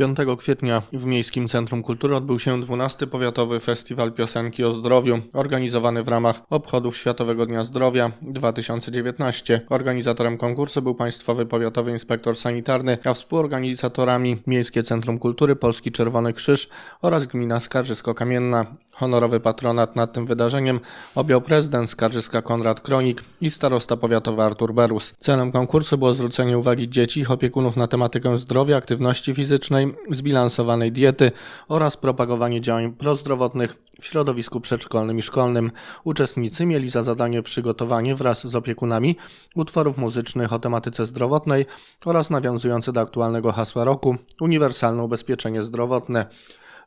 5 kwietnia w Miejskim Centrum Kultury odbył się 12. Powiatowy Festiwal Piosenki o Zdrowiu, organizowany w ramach obchodów Światowego Dnia Zdrowia 2019. Organizatorem konkursu był Państwowy Powiatowy Inspektor Sanitarny, a współorganizatorami Miejskie Centrum Kultury, Polski Czerwony Krzyż oraz Gmina Skarżysko-Kamienna. Honorowy patronat nad tym wydarzeniem objął prezydent Skarżyska Konrad Kronik i starosta powiatowy Artur Berus. Celem konkursu było zwrócenie uwagi dzieci i ich opiekunów na tematykę zdrowia, aktywności fizycznej, zbilansowanej diety oraz propagowanie działań prozdrowotnych w środowisku przedszkolnym i szkolnym. Uczestnicy mieli za zadanie przygotowanie wraz z opiekunami utworów muzycznych o tematyce zdrowotnej oraz nawiązujące do aktualnego hasła roku uniwersalne ubezpieczenie zdrowotne.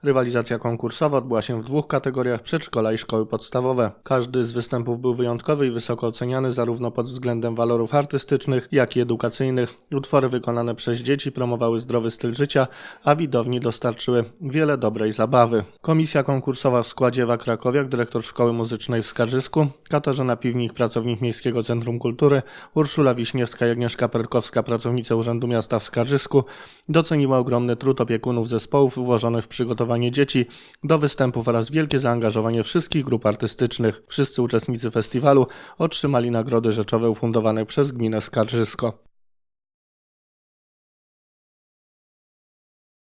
Rywalizacja konkursowa odbyła się w dwóch kategoriach przedszkola i szkoły podstawowe. Każdy z występów był wyjątkowy i wysoko oceniany zarówno pod względem walorów artystycznych, jak i edukacyjnych. Utwory wykonane przez dzieci promowały zdrowy styl życia, a widowni dostarczyły wiele dobrej zabawy. Komisja konkursowa w składzie Ewa Krakowiak, dyrektor Szkoły Muzycznej w Skarżysku, Katarzyna Piwnik, pracownik Miejskiego Centrum Kultury, Urszula Wiśniewska i Agnieszka Perkowska, pracownice Urzędu Miasta w Skarżysku, doceniła ogromny trud opiekunów zespołów włożony w przygotowanie dzieci do występów oraz wielkie zaangażowanie wszystkich grup artystycznych. Wszyscy uczestnicy festiwalu otrzymali nagrody rzeczowe ufundowane przez gminę Skarżysko.